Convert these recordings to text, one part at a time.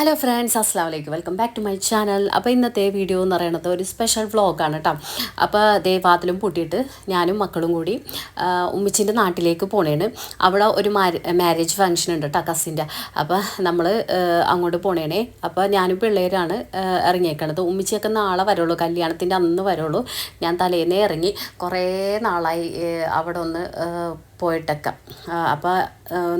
Hello friends അസ്സാം വലൈക്കും welcome back to my channel അപ്പോൾ ഇന്നത്തെ വീഡിയോ എന്ന് പറയുന്നത് ഒരു സ്പെഷ്യൽ വ്ളോഗാണ് കേട്ടോ അപ്പോൾ ദേ വാതിലും പൂട്ടിയിട്ട് ഞാനും മക്കളും കൂടി ഉമ്മിച്ചിന്റെ നാട്ടിലേക്ക് പോണേണ്. അവിടെ ഒരു മാരേജ് ഫങ്ഷൻ ഉണ്ട് കേട്ടോ കസിന്റെ അപ്പോൾ നമ്മൾ അങ്ങോട്ട് പോണേണേ. അപ്പോൾ ഞാനും പിള്ളേരാണ് ഇറങ്ങിയേക്കണത്. ഉമ്മിച്ചിയൊക്കെ നാളെ വരുള്ളൂ. കല്യാണത്തിന്റെ അന്ന് വരുള്ളൂ. ഞാൻ തലേന്നേ ഇറങ്ങി കുറേ നാളായി അവിടെ ഒന്ന് പോയിട്ടൊക്കെ. അപ്പോൾ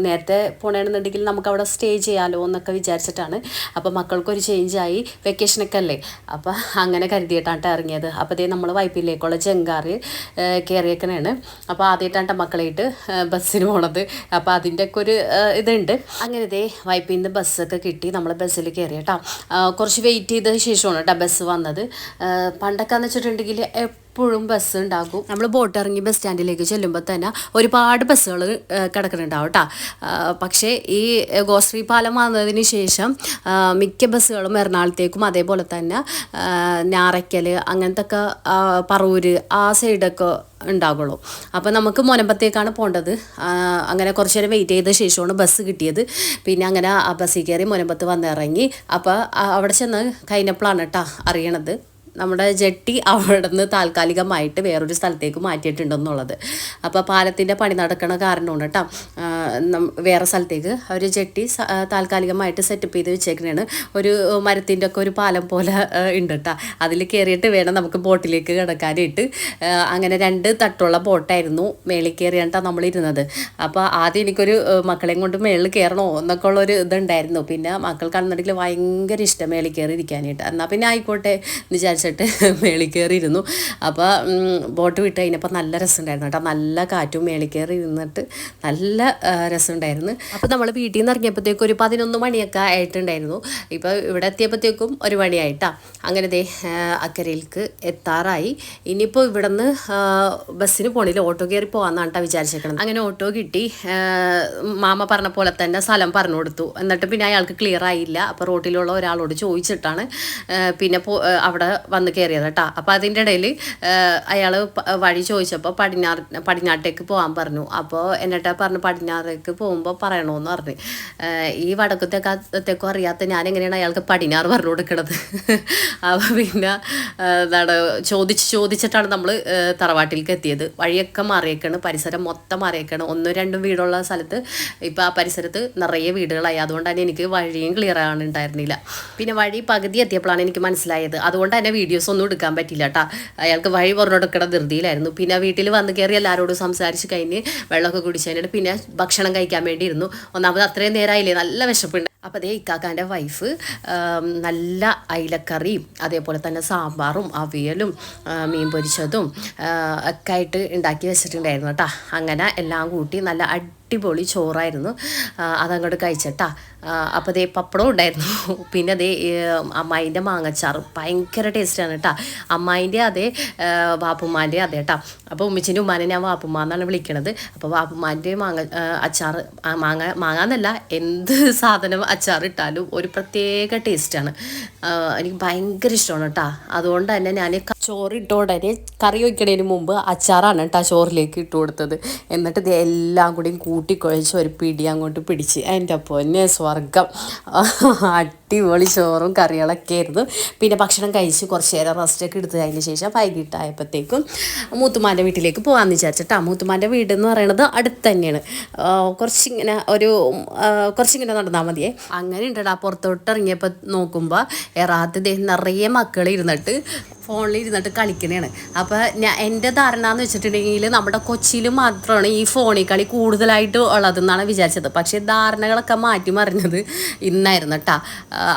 നേരത്തെ പോണേണെന്നുണ്ടെങ്കിൽ നമുക്ക് അവിടെ സ്റ്റേ ചെയ്യാമല്ലോ എന്നൊക്കെ വിചാരിച്ചിട്ടാണ്. അപ്പോൾ മക്കൾക്കൊരു ചേഞ്ചായി വെക്കേഷനൊക്കെ അല്ലേ അപ്പോൾ അങ്ങനെ കരുതിയിട്ടാണ് ഇറങ്ങിയത്. അപ്പോൾ അതേ നമ്മൾ വൈപ്പിലേക്കുള്ള ജങ്കാറ് കയറിയേക്കണേണ് അപ്പോൾ ആദ്യമായിട്ടാണ് മക്കളായിട്ട് ബസ്സിന് പോണത്. അപ്പോൾ അതിന്റെ ഒക്കെ ഒരു ഇതുണ്ട്. അങ്ങനെ ഇതേ വൈപ്പിൽ നിന്ന് ബസ്സൊക്കെ കിട്ടി. നമ്മൾ ബസ്സിൽ കയറി കേട്ടോ കുറച്ച് വെയിറ്റ് ചെയ്ത ശേഷമാണ് കേട്ടോ ബസ് വന്നത്. പണ്ടൊക്കെ എന്ന് വെച്ചിട്ടുണ്ടെങ്കിൽ എപ്പോഴും ബസ് ഉണ്ടാകും. നമ്മൾ ബോട്ട് ഇറങ്ങി ബസ് സ്റ്റാൻഡിലേക്ക് ചെല്ലുമ്പോൾ തന്നെ ഒരുപാട് ബസ്സുകൾ കിടക്കുന്നുണ്ടാവും കേട്ടോ പക്ഷേ ഈ ഗോശ്രീ പാലം വന്നതിന് ശേഷം മിക്ക ബസ്സുകളും എറണാകുളത്തേക്കും അതേപോലെ തന്നെ ഞാറയ്ക്കൽ അങ്ങനത്തെ ഒക്കെ പറവൂര് ആ സൈഡൊക്കെ ഉണ്ടാകുള്ളൂ അപ്പോൾ നമുക്ക് മുനമ്പത്തേക്കാണ് പോകേണ്ടത് അങ്ങനെ കുറച്ച് നേരം വെയിറ്റ് ചെയ്ത ശേഷമാണ് ബസ് കിട്ടിയത്. പിന്നെ അങ്ങനെ ആ ബസ്സിൽ കയറി മുനമ്പത്ത് വന്നിറങ്ങി. അപ്പോൾ അവിടെ ചെന്ന് കഴിഞ്ഞപ്പോഴാണ് കേട്ടോ അറിയണത്. നമ്മുടെ ജെട്ടി അവിടെ നിന്ന് താൽക്കാലികമായിട്ട് വേറൊരു സ്ഥലത്തേക്ക് മാറ്റിയിട്ടുണ്ടെന്നുള്ളത്. അപ്പോൾ പാലത്തിന്റെ പണി നടക്കണ കാരണമാണ് കേട്ടോ. വേറെ സ്ഥലത്തേക്ക് അവർ ജെട്ടി താൽക്കാലികമായിട്ട് സെറ്റപ്പ് ചെയ്ത് വെച്ചേക്കണേണ്. ഒരു മരത്തിന്റെ ഒക്കെ ഒരു പാലം പോലെ ഉണ്ട് കേട്ടോ. അതിൽ കയറിയിട്ട് വേണം നമുക്ക് ബോട്ടിലേക്ക് കിടക്കാനായിട്ട്. അങ്ങനെ രണ്ട് തട്ടുള്ള ബോട്ടായിരുന്നു മേളിൽ കയറിയാണ് നമ്മൾ ഇരുന്നത് അപ്പോൾ ആദ്യം എനിക്കൊരു മക്കളെയും കൊണ്ട് മേളിൽ കയറണോ എന്നൊക്കെ ഉള്ളൊരു ഇതുണ്ടായിരുന്നു. പിന്നെ മക്കൾക്കാണെന്നുണ്ടെങ്കിൽ ഭയങ്കര ഇഷ്ടം മേളിൽ കയറി ഇരിക്കാനായിട്ട്. എന്നാൽ പിന്നെ ആയിക്കോട്ടെ എന്ന് വിചാരിച്ചിട്ട് മേളിൽ കയറി ഇരുന്നു അപ്പോൾ ബോട്ട് വിട്ട് കഴിഞ്ഞപ്പോൾ നല്ല രസമുണ്ടായിരുന്നു കേട്ടോ. നല്ല കാറ്റും മേളിൽ കയറി ഇരുന്നിട്ട് നല്ല രസമുണ്ടായിരുന്നു. അപ്പോൾ നമ്മൾ വീട്ടിൽ നിന്ന് ഇറങ്ങിയപ്പോഴത്തേക്കും ഒരു പതിനൊന്ന് മണിയൊക്കെ ആയിട്ടുണ്ടായിരുന്നു. ഇപ്പോൾ ഇവിടെ എത്തിയപ്പോഴത്തേക്കും ഒരു മണിയായിട്ടാ. അങ്ങനെ ദേ അക്കരയിലേക്ക് എത്താറായി. ഇനിയിപ്പോൾ ഇവിടെ നിന്ന് ബസ്സിന് പോണില്ല. ഓട്ടോ കയറി പോകാമെന്നാണ് കേട്ടോ വിചാരിച്ചേക്കണം അങ്ങനെ ഓട്ടോ കിട്ടി. മാമ പറഞ്ഞ പോലെ തന്നെ സ്ഥലം പറഞ്ഞു കൊടുത്തു. എന്നിട്ട് പിന്നെ അയാൾക്ക് ക്ലിയർ ആയില്ല. അപ്പോൾ റോട്ടിലുള്ള ഒരാളോട് ചോദിച്ചിട്ടാണ് പിന്നെ അവിടെ വന്ന് കയറിയത് കേട്ടോ. അപ്പോൾ അതിന്റെ ഇടയിൽ അയാൾ വഴി ചോദിച്ചപ്പോൾ പടിഞ്ഞാറ് പടിഞ്ഞാട്ടേക്ക് പോകാൻ പറഞ്ഞു. അപ്പോൾ എന്നിട്ട് പറഞ്ഞു പടിഞ്ഞാറേക്ക് പോകുമ്പോൾ പറയണമെന്ന് പറഞ്ഞു. ഈ വടക്കത്തേക്കത്തേക്കും അറിയാത്ത ഞാൻ എങ്ങനെയാണ് അയാൾക്ക് പടിഞ്ഞാറ് പറഞ്ഞു കൊടുക്കണത്? അപ്പോൾ പിന്നെ എന്താണ് ചോദിച്ച് ചോദിച്ചിട്ടാണ് നമ്മൾ തറവാട്ടിലേക്ക് എത്തിയത്. വഴിയൊക്കെ മാറിയേക്കാണ് പരിസരം മൊത്തം മാറിയേക്കാണ്. ഒന്നും രണ്ടും വീടുള്ള സ്ഥലത്ത് ഇപ്പോൾ ആ പരിസരത്ത് നിറയെ വീടുകളായി. അതുകൊണ്ട് തന്നെ എനിക്ക് വഴിയും ക്ലിയർ ആണ് ഉണ്ടായിരുന്നില്ല. പിന്നെ വഴി പകുതി എത്തിയപ്പോഴാണ് എനിക്ക് മനസ്സിലായത്. അതുകൊണ്ട് തന്നെ വീഡിയോസ് ഒന്നും എടുക്കാൻ പറ്റില്ല കേട്ടോ അയാൾക്ക് വഴി പറഞ്ഞെടുക്കണ ധൃതിയിലായിരുന്നു. പിന്നെ വീട്ടിൽ വന്ന് കയറി എല്ലാവരോടും സംസാരിച്ച് കഴിഞ്ഞ് വെള്ളമൊക്കെ കുടിച്ചതിന് പിന്നെ ഭക്ഷണം കഴിക്കാൻ വേണ്ടി ഇരുന്നു ഒന്നാമത് അത്രയും നേരമായില്ലേ? നല്ല വിശപ്പുണ്ട്. അപ്പോൾ അതേ ഇക്കാക്കാന്റെ വൈഫ് നല്ല അയിലക്കറിയും അതേപോലെ തന്നെ സാമ്പാറും അവിയലും മീൻ പൊരിച്ചതും ഒക്കെ ആയിട്ട് ഉണ്ടാക്കി വെച്ചിട്ടുണ്ടായിരുന്നു കേട്ടോ അങ്ങനെ എല്ലാം കൂട്ടി നല്ല അടിപൊളി ചോറായിരുന്നു. അതങ്ങോട്ട് കഴിച്ചിട്ടാ. അപ്പോൾ അതേ പപ്പടം ഉണ്ടായിരുന്നു. പിന്നെ അതേ അമ്മായിന്റെ മാങ്ങച്ചാറ് ഭയങ്കര ടേസ്റ്റാണ് കേട്ടോ അമ്മായിന്റെ അതേ വാപ്പുമ്മാന്റെ അതേ കേട്ടോ അപ്പോൾ ഉമ്മച്ചിന്റെ ഉമ്മാനെ ഞാൻ വാപ്പുമ്മ എന്നാണ് വിളിക്കണത്. അപ്പോൾ വാപ്പുമ്മാന്റെ മാങ്ങ അച്ചാറ് മാങ്ങ മാങ്ങാന്നല്ല എന്ത് സാധനം അച്ചാർ ഇട്ടാലും ഒരു പ്രത്യേക ടേസ്റ്റാണ്. എനിക്ക് ഭയങ്കര ഇഷ്ടമാണ് കേട്ടോ. അതുകൊണ്ട് തന്നെ ഞാൻ ചോറിട്ട ഉടനെ കറി വയ്ക്കണതിന് മുമ്പ് അച്ചാറാണ് കേട്ടോ ചോറിലേക്ക് ഇട്ട് കൊടുത്തത്. എന്നിട്ട് ഇത് എല്ലാം കൂടി കൂട്ടിക്കൊഴിച്ച് ഒരു പിടി അങ്ങോട്ട് പിടിച്ച്. എന്റെ പൊന്നെ സ്വർഗം അടിപൊളി ചോറും കറികളൊക്കെ ആയിരുന്നു. പിന്നെ ഭക്ഷണം കഴിച്ച് കുറച്ച് നേരം റെസ്റ്റൊക്കെ എടുത്ത് അതിന് ശേഷം വൈകിട്ടായപ്പോഴത്തേക്കും മൂത്തുമാന്റെ വീട്ടിലേക്ക് പോകാമെന്ന് വിചാരിച്ചിട്ടാ. മൂത്തുമാന്റെ വീട് എന്ന് പറയുന്നത് അടുത്ത് തന്നെയാണ്. കുറച്ചിങ്ങനെ ഒരു കുറച്ചിങ്ങനെ നടന്നാൽ മതിയേ. അങ്ങനെ ഉണ്ടടാ പുറത്തോട്ട് ഇറങ്ങിയപ്പോൾ നോക്കുമ്പോൾ എറാത്ത് ദേ നിറയെ മക്കൾ ഇരുന്നിട്ട് ഫോണിൽ ഇരുന്നിട്ട് കളിക്കണേണ്. അപ്പോൾ ഞാൻ എന്റെ ധാരണ എന്ന് വെച്ചിട്ടുണ്ടെങ്കിൽ നമ്മുടെ കൊച്ചിയിൽ മാത്രമാണ് ഈ ഫോണിൽ കളി കൂടുതലായിട്ട് ഉള്ളതെന്നാണ് വിചാരിച്ചത്. പക്ഷേ ധാരണകളൊക്കെ മാറ്റി മറിഞ്ഞത് ഇന്നായിരുന്നു കേട്ടോ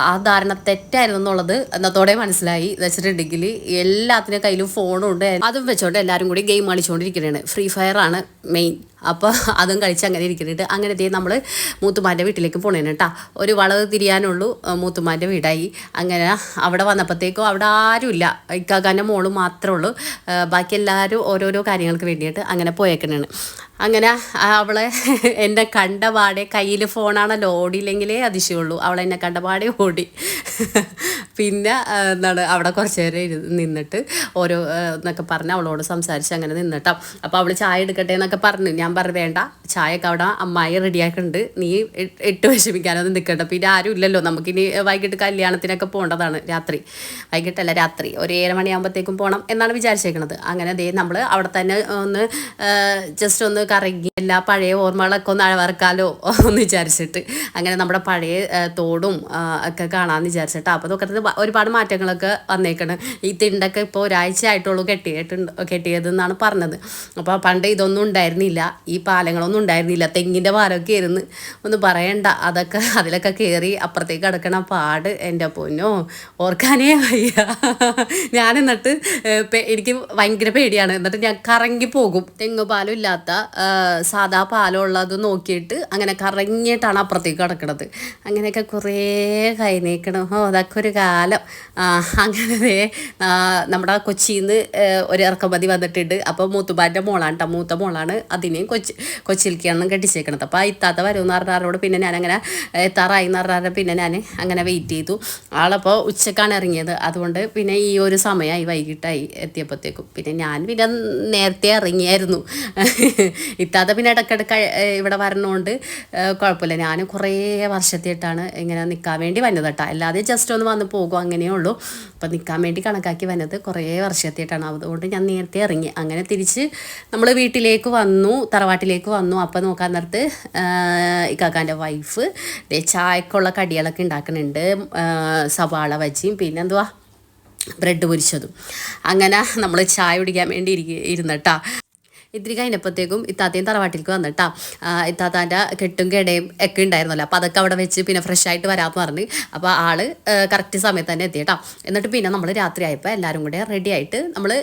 ആ ധാരണ തെറ്റായിരുന്നു എന്നുള്ളത് എന്നത്തോടെ മനസ്സിലായി. വെച്ചിട്ടുണ്ടെങ്കിൽ എല്ലാത്തിന്റെ കയ്യിലും ഫോണും ഉണ്ട് അതും വെച്ചോണ്ട് എല്ലാവരും കൂടി ഗെയിം കളിച്ചുകൊണ്ടിരിക്കുകയാണ് ഫ്രീ ഫയർ ആണ് മെയിൻ. അപ്പോൾ അതും കളിച്ച് അങ്ങനെ ഇരിക്കുന്നുണ്ട് അങ്ങനെ ദേ നമ്മൾ മൂത്തുമാന്റെ വീട്ടിലേക്ക് പോണേന് കേട്ടോ ഒരു വളവ് തിരിയാനുള്ളൂ മൂത്തുമാന്റെ വീടായി. അങ്ങനെ അവിടെ വന്നപ്പോഴത്തേക്കും അവിടെ ആരുമില്ല. ഇക്കാക്കാന്റെ മോൾ മാത്രമേ ഉള്ളൂ ബാക്കി എല്ലാവരും ഓരോരോ കാര്യങ്ങൾക്ക് വേണ്ടിയിട്ട് അങ്ങനെ പോയേക്കണേണ്. അങ്ങനെ അവളെ എന്നെ കണ്ട പാടെ കയ്യിൽ ഫോണാണല്ലോ ഓടിയില്ലെങ്കിലേ അതിശയുള്ളൂ അവൾ എന്നെ കണ്ട പാടെ ഓടി. പിന്നെ എന്താണ് അവിടെ കുറച്ച് നേരം നിന്നിട്ട് ഓരോ എന്നൊക്കെ പറഞ്ഞ് അവളോട് സംസാരിച്ച് അങ്ങനെ നിന്നിട്ടാ. അപ്പോൾ അവൾ ചായ എടുക്കട്ടെ എന്നൊക്കെ പറഞ്ഞു. ഞാൻ പറഞ്ഞു വേണ്ട ചായയൊക്കെ അവിടെ അമ്മായി റെഡിയാക്കുന്നുണ്ട് നീ ഇട്ട് വിഷമിക്കാനൊന്നും നിൽക്കണ്ട. പിന്നെ ആരും ഇല്ലല്ലോ. നമുക്കിനി വൈകിട്ട് കല്യാണത്തിനൊക്കെ പോകേണ്ടതാണ് രാത്രി. വൈകിട്ടല്ല രാത്രി. ഒരു ഏഴ് മണിയാകുമ്പോഴത്തേക്കും പോകണം എന്നാണ് വിചാരിച്ചേക്കുന്നത് അങ്ങനെ ദേ നമ്മൾ അവിടെ തന്നെ ഒന്ന് ജസ്റ്റ് ഒന്ന് കറങ്ങി എല്ലാ പഴയ ഓർമ്മകളൊക്കെ ഒന്ന് അഴവർക്കാലോ എന്ന് വിചാരിച്ചിട്ട്. അങ്ങനെ നമ്മുടെ പഴയ തോടും ഒക്കെ കാണാമെന്ന് വിചാരിച്ചിട്ട്. അപ്പോൾ നോക്കുന്നത് ഒരുപാട് മാറ്റങ്ങളൊക്കെ വന്നേക്കണം. ഈ തിണ്ടൊക്കെ ഇപ്പോൾ ഒരാഴ്ച ആയിട്ടുള്ളൂ കെട്ടിയിട്ടുണ്ട് കെട്ടിയതെന്നാണ് പറഞ്ഞത്. അപ്പോൾ പണ്ട് ഇതൊന്നും ഉണ്ടായിരുന്നില്ല. ഈ പാലങ്ങളൊന്നും ഉണ്ടായിരുന്നില്ല. തെങ്ങിന്റെ പാലമൊക്കെ ആയിരുന്നു. ഒന്ന് പറയണ്ട. അതൊക്കെ അതിലൊക്കെ കയറി അപ്പുറത്തേക്ക് കിടക്കണ പാട് എന്റെ പൊന്നോ. ഓർക്കാനേ വയ്യ. ഞാൻ എന്നിട്ട് എനിക്ക് ഭയങ്കര പേടിയാണ്. എന്നിട്ട് ഞാൻ കറങ്ങി പോകും. തെങ്ങ് പാലും ഇല്ലാത്ത ആ, സാദാ പാലുള്ളത് നോക്കിയിട്ട് അങ്ങനെ കറങ്ങിയിട്ടാണ് അപ്പുറത്തേക്ക് കിടക്കണത്. അങ്ങനെയൊക്കെ കുറേ കൈനീക്കണം ഓ അതൊക്കെ ഒരു കാലം. അങ്ങനെ നമ്മുടെ കൊച്ചിയിൽ നിന്ന് ഒരു ഇറക്കുമതി വന്നിട്ടുണ്ട്. അപ്പോൾ മൂത്തുബാന്റെ മോളാണ് കേട്ടോ മൂത്ത മോളാണ് അതിനെയും കൊച്ചി കൊച്ചിയിലേക്കാണ് കെട്ടിച്ചേക്കണത്. അപ്പോൾ ആ ഇത്താത്ത വരുമെന്ന് പറഞ്ഞാറോട് പിന്നെ ഞാൻ അങ്ങനെ എത്താറായി എന്ന് പറഞ്ഞാൽ പിന്നെ ഞാൻ അങ്ങനെ വെയിറ്റ് ചെയ്തു. ആളപ്പോൾ ഉച്ചക്കാണ് ഇറങ്ങിയത്. അതുകൊണ്ട് പിന്നെ ഈ ഒരു സമയമായി വൈകിട്ടായി എത്തിയപ്പോഴത്തേക്കും പിന്നെ ഞാൻ പിന്നെ നേരത്തെ ഇറങ്ങിയായിരുന്നു. ഇത്താത്ത പിന്നെ ഇടയ്ക്കിടയ്ക്ക് ഏഹ് ഇവിടെ വരണോണ്ട് കുഴപ്പമില്ല. ഞാൻ കുറേ വർഷത്തിയിട്ടാണ് ഇങ്ങനെ നിൽക്കാൻ വേണ്ടി വന്നത് കേട്ടോ. അല്ലാതെ ജസ്റ്റ് ഒന്ന് വന്ന് പോകും അങ്ങനെയേ ഉള്ളൂ. അപ്പം നിൽക്കാൻ വേണ്ടി കണക്കാക്കി വന്നത് കുറേ വർഷത്തിയിട്ടാണ് അതുകൊണ്ട് ഞാൻ നേരത്തെ ഇറങ്ങി. അങ്ങനെ തിരിച്ച് നമ്മൾ വീട്ടിലേക്ക് വന്നു തറവാട്ടിലേക്ക് വന്നു. അപ്പം നോക്കാൻ നേരത്ത് ഇക്കാക്കാന്റെ വൈഫ് ചായക്കുള്ള കടികളൊക്കെ ഉണ്ടാക്കുന്നുണ്ട്. സവാള വജിയും പിന്നെ എന്തുവാ? ബ്രെഡ് പൊരിച്ചതും. അങ്ങനെ നമ്മൾ ചായ കുടിക്കാൻ വേണ്ടി ഇരിക്കുക ഇരുന്നിട്ടാ ഇത്തിരി കഴിഞ്ഞപ്പോഴത്തേക്കും ഇത്താത്തയും തറവാട്ടിലേക്ക് വന്നിട്ടാ ഇത്താത്താന്റെ കെട്ടും കെടയും ഒക്കെ ഉണ്ടായിരുന്നല്ലോ. അപ്പോൾ അതൊക്കെ അവിടെ വെച്ച് പിന്നെ ഫ്രഷ് ആയിട്ട് വരാമെന്ന് പറഞ്ഞ് അപ്പോൾ ആൾ കറക്റ്റ് സമയത്ത് തന്നെ എത്തിയിട്ടാ എന്നിട്ട് പിന്നെ നമ്മൾ രാത്രി ആയപ്പോൾ എല്ലാവരും കൂടെ റെഡി ആയിട്ട് നമ്മൾ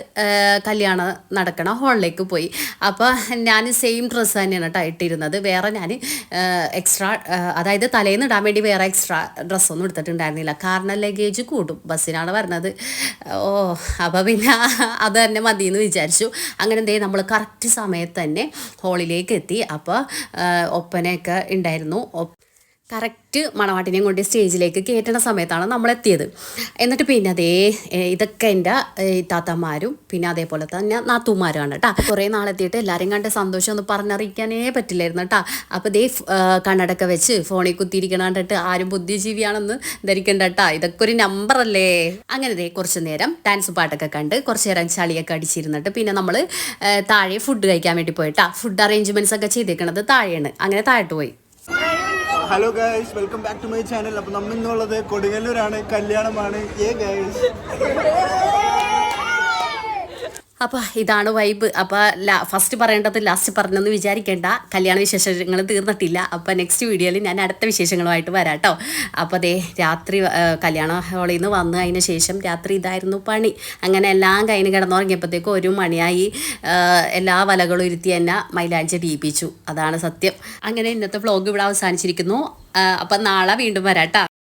കല്യാണം നടക്കണ ഹാളിലേക്ക് പോയി. അപ്പോൾ ഞാൻ സെയിം ഡ്രസ്സ് തന്നെയാണ് കേട്ടോ ഇട്ടിരുന്നത്. വേറെ ഞാൻ എക്സ്ട്രാ അതായത് തലേന്ന് ഇടാൻ വേണ്ടി വേറെ എക്സ്ട്രാ ഡ്രസ്സൊന്നും എടുത്തിട്ടുണ്ടായിരുന്നില്ല. കാരണം ലഗേജ് കൂടും. ബസ്സിനാണ് വരുന്നത് ഓ അപ്പോൾ പിന്നെ അത് തന്നെ മതിയെന്ന് വിചാരിച്ചു. അങ്ങനെ എന്തേ നമ്മൾ കറക്റ്റ് സമയത്ത് തന്നെ ഹോളിലേക്ക് എത്തി. അപ്പോൾ ഒപ്പനയൊക്കെ ഉണ്ടായിരുന്നു. കറക്റ്റ് മണവാട്ടിനെയും കൊണ്ട് സ്റ്റേജിലേക്ക് കയറ്റണ സമയത്താണ് നമ്മൾ എത്തിയത് എന്നിട്ട് പിന്നെ അതേ ഇതൊക്കെ എന്റെ താത്തമാരും പിന്നെ അതേപോലെ തന്നെ നാത്തുമാരുമാണ് കേട്ടോ. കുറേ നാളെത്തിയിട്ട് എല്ലാവരും കണ്ട് സന്തോഷം ഒന്ന് പറഞ്ഞറിയിക്കാനേ പറ്റില്ലായിരുന്നു കേട്ടോ. അപ്പോൾ ദേ കണ്ണടൊക്കെ വെച്ച് ഫോണിൽ കുത്തിയിരിക്കണം കണ്ടിട്ട് ആരും ബുദ്ധിജീവിയാണെന്ന് ധരിക്കണ്ട കേട്ടോ. ഇതൊക്കെ ഒരു നമ്പറല്ലേ? അങ്ങനെ ദേ കുറച്ച് നേരം ഡാൻസ് പാട്ടൊക്കെ കണ്ട് കുറച്ച് നേരം ചളിയൊക്കെ അടിച്ചിരുന്നിട്ട് പിന്നെ നമ്മൾ താഴെ ഫുഡ് കഴിക്കാൻ വേണ്ടി പോയിട്ടാ ഫുഡ് അറേഞ്ച്മെന്റ്സ് ഒക്കെ ചെയ്തേക്കണത് താഴെയാണ്. അങ്ങനെ താഴോട്ട് പോയി. Hello guys welcome back to my channel. അപ്പൊ നമ്മ ഇന്നുള്ളത് കൊടുങ്ങല്ലൂരാണ്. കല്യാണമാണ്. ഏ ഗൈസ് അപ്പോൾ ഇതാണ് വൈബ് അപ്പോൾ ഫസ്റ്റ് പറയേണ്ടത് ലാസ്റ്റ് പറഞ്ഞെന്ന് വിചാരിക്കേണ്ട. കല്യാണ വിശേഷങ്ങൾ തീർന്നിട്ടില്ല. അപ്പോൾ നെക്സ്റ്റ് വീഡിയോയിൽ ഞാൻ അടുത്ത വിശേഷങ്ങളുമായിട്ട് വരാം കേട്ടോ അപ്പോൾ ദേ രാത്രി കല്യാണ ഹോളിൽ നിന്ന് വന്നു അതിന് ശേഷം രാത്രി ഇതായിരുന്നു പണി. അങ്ങനെ എല്ലാം കഴിഞ്ഞ് കിടന്നുറങ്ങിയപ്പോഴത്തേക്കും ഒരു മണിയായി എല്ലാ വലകളും ഇരുത്തി എന്നെ മൈലാഞ്ചി ദീപിച്ചു അതാണ് സത്യം. അങ്ങനെ ഇന്നത്തെ വ്ളോഗ് ഇവിടെ അവസാനിച്ചിരിക്കുന്നു. അപ്പം നാളെ വീണ്ടും വരാം